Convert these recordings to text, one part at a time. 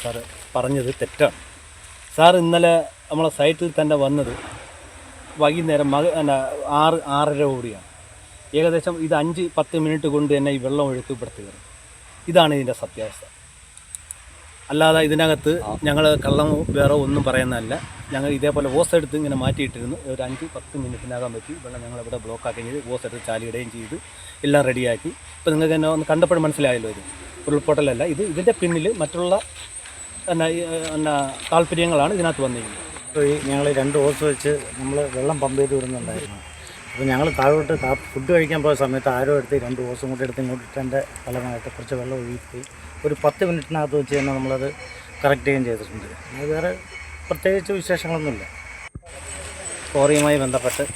Sir പറഞ്ഞത് തെറ്റാണ്. Sir ഇന്നലെ നമ്മളെ സൈറ്റിൽ തന്നെ വന്നത് വൈകുന്നേരം മക എന്നാ ആറ് ആറര കൂടിയാണ്. ഏകദേശം ഇത് അഞ്ച് പത്ത് മിനിറ്റ് കൊണ്ട് തന്നെ ഈ വെള്ളം ഒഴുക്ക് തീർന്നു ഇതാണ് ഇതിന്റെ സത്യാവസ്ഥ. അല്ലാതെ ഇതിനകത്ത് ഞങ്ങൾ കള്ളം വേറെ ഒന്നും പറയുന്നതല്ല. ഞങ്ങൾ ഇതേപോലെ ഓസ് എടുത്ത് ഇങ്ങനെ മാറ്റിയിട്ടിരുന്നു. ഒരു അഞ്ച് പത്ത് മിനിറ്റിനകം പറ്റി വെള്ളം ഞങ്ങൾ ഇവിടെ ബ്ലോക്ക് ആക്കുകയും ചെയ്ത് ഓസ് എടുത്ത് ചാലിയിടുകയും ചെയ്ത് എല്ലാം റെഡിയാക്കി ഇപ്പോൾ നിങ്ങൾക്ക് തന്നെ ഒന്ന് കണ്ടപ്പോഴും മനസ്സിലായല്ലോ ഇത്. ഉരുൾപൊട്ടലല്ല. ഇത് ഇതിന്റെ പിന്നിൽ മറ്റുള്ള എന്നാ താല്പര്യങ്ങളാണ് ഇതിനകത്ത് വന്നിരിക്കുന്നത്. ഈ ഞങ്ങൾ രണ്ട് ഓസ് വെച്ച് നമ്മൾ വെള്ളം പമ്പ് ചെയ്ത് വിടുന്നുണ്ടായിരുന്നു. അപ്പോൾ ഞങ്ങൾ താഴോട്ട് ഫുഡ് കഴിക്കാൻ പോയ സമയത്ത് ആരോ എടുത്ത് രണ്ട് ഓസും കൂടി എടുത്ത് ഇങ്ങോട്ട് ഇട്ടതിന്റെ ഫലമായിട്ട് കുറച്ച് വെള്ളം ഒഴുകിപ്പോയി. ഒരു പത്ത് മിനിറ്റിനകത്ത് വെച്ച് തന്നെ നമ്മളത് കറക്റ്റ് ചെയ്യുകയും ചെയ്തിട്ടുണ്ട്. അത് വേറെ പ്രത്യേകിച്ച് വിശേഷങ്ങളൊന്നുമില്ല. കോറിയുമായി ബന്ധപ്പെട്ട്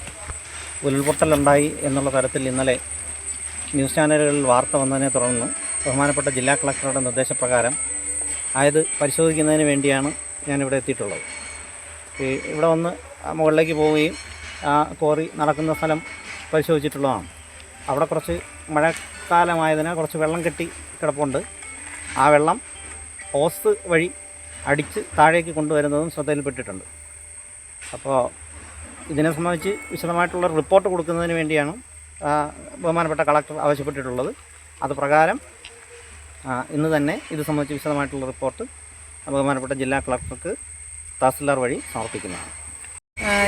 ഉരുൾപൊട്ടലുണ്ടായി എന്നുള്ള തരത്തിൽ ഇന്നലെ ന്യൂസ് ചാനലുകളിൽ വാർത്ത വന്നതിനെ തുടർന്ന് ബഹുമാനപ്പെട്ട ജില്ലാ കളക്ടറുടെ നിർദ്ദേശപ്രകാരം ആയത് പരിശോധിക്കുന്നതിന് വേണ്ടിയാണ് ഞാനിവിടെ എത്തിയിട്ടുള്ളത്. ഇവിടെ വന്ന് മുകളിലേക്ക് പോവുകയും ആ കോറി നടക്കുന്ന സ്ഥലം പരിശോധിച്ചിട്ടുള്ളതാണ്. അവിടെ കുറച്ച് മഴക്കാലമായതിനാൽ കുറച്ച് വെള്ളം കെട്ടി കിടപ്പുണ്ട്. ആ വെള്ളം ഓസ് വഴി അടിച്ച് താഴേക്ക് കൊണ്ടുവരുന്നതും ശ്രദ്ധയിൽപ്പെട്ടിട്ടുണ്ട്. അപ്പോൾ ഇതിനെ സംബന്ധിച്ച് വിശദമായിട്ടുള്ള റിപ്പോർട്ട് കൊടുക്കുന്നതിന് വേണ്ടിയാണ് ബഹുമാനപ്പെട്ട കളക്ടർ ആവശ്യപ്പെട്ടിട്ടുള്ളത്. അത് പ്രകാരം ഇന്ന് തന്നെ ഇത് സംബന്ധിച്ച് വിശദമായിട്ടുള്ള റിപ്പോർട്ട് ബഹുമാനപ്പെട്ട ജില്ലാ കളക്ടർക്ക് തഹസിൽദാർ വഴി സമർപ്പിക്കുന്നതാണ്.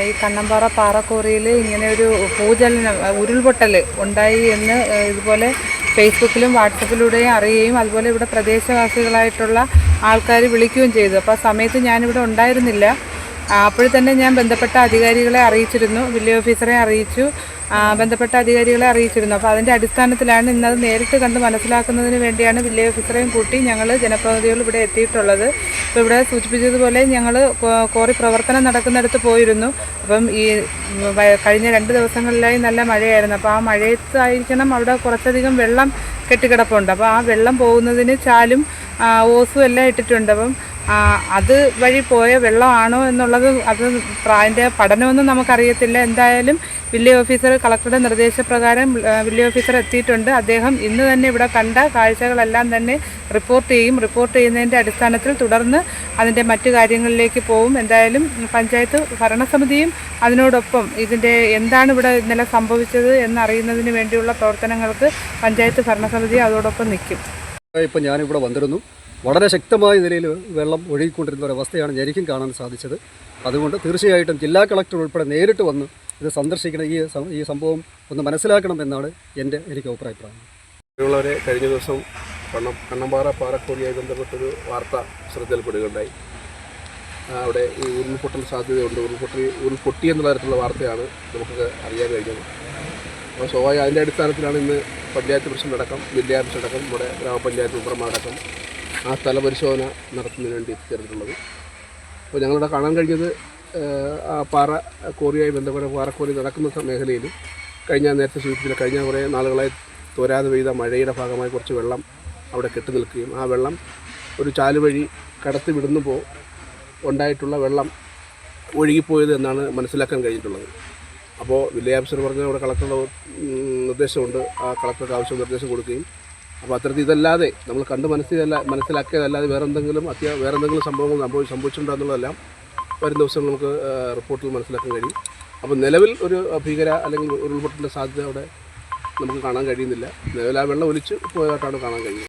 ഈ കണ്ണമ്പാറ പാറക്കൂറിയിൽ ഇങ്ങനെ ഒരു ഭൂചലനം ഉരുൾപൊട്ടൽ ഉണ്ടായി എന്ന് ഇതുപോലെ ഫേസ്ബുക്കിലും വാട്സപ്പിലൂടെയും അറിയുകയും അതുപോലെ ഇവിടെ പ്രദേശവാസികളായിട്ടുള്ള ആൾക്കാർ വിളിക്കുകയും ചെയ്തു. അപ്പോൾ ആ സമയത്ത് ഞാനിവിടെ ഉണ്ടായിരുന്നില്ല. അപ്പോൾ തന്നെ ഞാൻ ബന്ധപ്പെട്ട അധികാരികളെ അറിയിച്ചിരുന്നു. വില്ലേജ് ഓഫീസറെ അറിയിച്ചു. ബന്ധപ്പെട്ട അധികാരികളെ അറിയിച്ചിരുന്നു. അപ്പോൾ അതിന്റെ അടിസ്ഥാനത്തിലാണ് ഇന്നത് നേരിട്ട് കണ്ട് മനസ്സിലാക്കുന്നതിന് വേണ്ടിയാണ് വില്ലേജ് ഓഫീസറെയും കൂട്ടി ഞങ്ങൾ ജനപ്രതിനിധികൾ ഇവിടെ എത്തിയിട്ടുള്ളത്. ഇപ്പോൾ ഇവിടെ സൂചിപ്പിച്ചതുപോലെ ഞങ്ങൾ കോറി പ്രവർത്തനം നടക്കുന്നിടത്ത് പോയിരുന്നു. അപ്പം ഈ കഴിഞ്ഞ രണ്ട് ദിവസങ്ങളിലായി നല്ല മഴയായിരുന്നു. അപ്പോൾ ആ മഴയത്തായിരിക്കണം അവിടെ കുറച്ചധികം വെള്ളം കെട്ടിക്കിടപ്പുണ്ട്. അപ്പോൾ ആ വെള്ളം പോകുന്നതിന് ചാലും ഓസും എല്ലാം ഇട്ടിട്ടുണ്ട്. അപ്പം അത് വഴി പോയ വെള്ളമാണോ എന്നുള്ളത് അത് പ്രായന്റെ പഠനമൊന്നും നമുക്കറിയത്തില്ല. എന്തായാലും വില്ലേജ് ഓഫീസർ കളക്ടറുടെ നിർദ്ദേശപ്രകാരം വില്ലേ ഓഫീസർ എത്തിയിട്ടുണ്ട്. അദ്ദേഹം ഇന്ന് തന്നെ ഇവിടെ കണ്ട കാഴ്ചകളെല്ലാം തന്നെ റിപ്പോർട്ട് ചെയ്യും. റിപ്പോർട്ട് ചെയ്യുന്നതിന്റെ അടിസ്ഥാനത്തിൽ തുടർന്ന് അതിന്റെ മറ്റു കാര്യങ്ങളിലേക്ക് പോവും. എന്തായാലും പഞ്ചായത്ത് ഭരണസമിതിയും അതിനോടൊപ്പം ഇതിന്റെ എന്താണ് ഇവിടെ ഇന്നലെ സംഭവിച്ചത് എന്നറിയുന്നതിന് വേണ്ടിയുള്ള പ്രവർത്തനങ്ങൾക്ക് പഞ്ചായത്ത് ഭരണസമിതി അതോടൊപ്പം നിൽക്കും. ഇപ്പം ഞാനിവിടെ വന്നിരുന്നു. വളരെ ശക്തമായ നിലയിൽ വെള്ളം ഒഴുകിക്കൊണ്ടിരുന്ന ഒരവസ്ഥയാണ് എനിക്കും കാണാൻ സാധിച്ചത്. അതുകൊണ്ട് തീർച്ചയായിട്ടും ജില്ലാ കളക്ടർ ഉൾപ്പെടെ നേരിട്ട് വന്ന് ഇത് സന്ദർശിക്കണം. ഈ ഈ സംഭവം ഒന്ന് മനസ്സിലാക്കണം എന്നാണ് എന്റെ എനിക്ക് അഭിപ്രായപ്പെടുന്നത് ഉള്ളവരെ കഴിഞ്ഞ ദിവസം കണ്ണം കണ്ണമ്പാറ പാറക്കോടിയായി ബന്ധപ്പെട്ടൊരു വാർത്ത ശ്രദ്ധയിൽപ്പെടുകയുണ്ടായി. അവിടെ ഈ ഉരുൾപൊട്ടൽ സാധ്യതയുണ്ട്. ഉരുൾപൊട്ടി ഉരുൾപൊട്ടി എന്നുള്ള തരത്തിലുള്ള വാർത്തയാണ് നമുക്ക് അറിയാൻ കഴിഞ്ഞത്. അപ്പോൾ സ്വാഭാവിക അതിന്റെ അടിസ്ഥാനത്തിലാണ് ഇന്ന് പഞ്ചായത്ത് പ്രസിഡന്റ് അടക്കം ജില്ലാ പ്രസിഡന്റ് അടക്കം നമ്മുടെ ഗ്രാമപഞ്ചായത്ത് മെമ്പർമാരടക്കം ആ സ്ഥല പരിശോധന നടത്തുന്നതിന് വേണ്ടി എത്തിച്ചേർന്നിട്ടുള്ളത്. അപ്പോൾ ഞങ്ങളിവിടെ കാണാൻ കഴിഞ്ഞത് ആ പാറ കോറിയായി ബന്ധപ്പെട്ട പാറക്കോറി നടക്കുന്ന മേഖലയിൽ കഴിഞ്ഞ നേരത്തെ സൂചിപ്പിച്ചില്ല കഴിഞ്ഞ കുറേ നാളുകളായി തോരാതെ പെയ്ത മഴയുടെ ഭാഗമായി കുറച്ച് വെള്ളം അവിടെ കെട്ടി നിൽക്കുകയും ആ വെള്ളം ഒരു ചാൽ വഴി കടത്തി വിടുന്നപ്പോൾ ഉണ്ടായിട്ടുള്ള വെള്ളം ഒഴുകിപ്പോയത് എന്നാണ് മനസ്സിലാക്കാൻ കഴിഞ്ഞിട്ടുള്ളത്. അപ്പോൾ വില്ലേജ് ഓഫീസർ പറഞ്ഞ അവിടെ കളക്ടറുടെ നിർദ്ദേശമുണ്ട്. ആ കളക്ടർക്ക് ആവശ്യം നിർദ്ദേശം കൊടുക്കുകയും. അപ്പോൾ അത്തരത്തിൽ ഇതല്ലാതെ നമ്മൾ കണ്ട് മനസ്സിലല്ല മനസ്സിലാക്കിയതല്ലാതെ വേറെ എന്തെങ്കിലും അത്യാ വേറെ എന്തെങ്കിലും സംഭവങ്ങൾ സംഭവി സംഭവിച്ചിട്ടുണ്ടോ എന്നുള്ളതെല്ലാം വരും ദിവസം നമുക്ക് റിപ്പോർട്ടിൽ മനസ്സിലാക്കാൻ കഴിയും. അപ്പോൾ നിലവിൽ ഒരു ഭീകര അല്ലെങ്കിൽ ഉരുൾപൊട്ടലിന്റെ സാധ്യത അവിടെ നമുക്ക് കാണാൻ കഴിയുന്നില്ല. നിലവിൽ ആ വെള്ളം ഒലിച്ച് പോയതായിട്ടാണ് കാണാൻ കഴിയുന്നത്.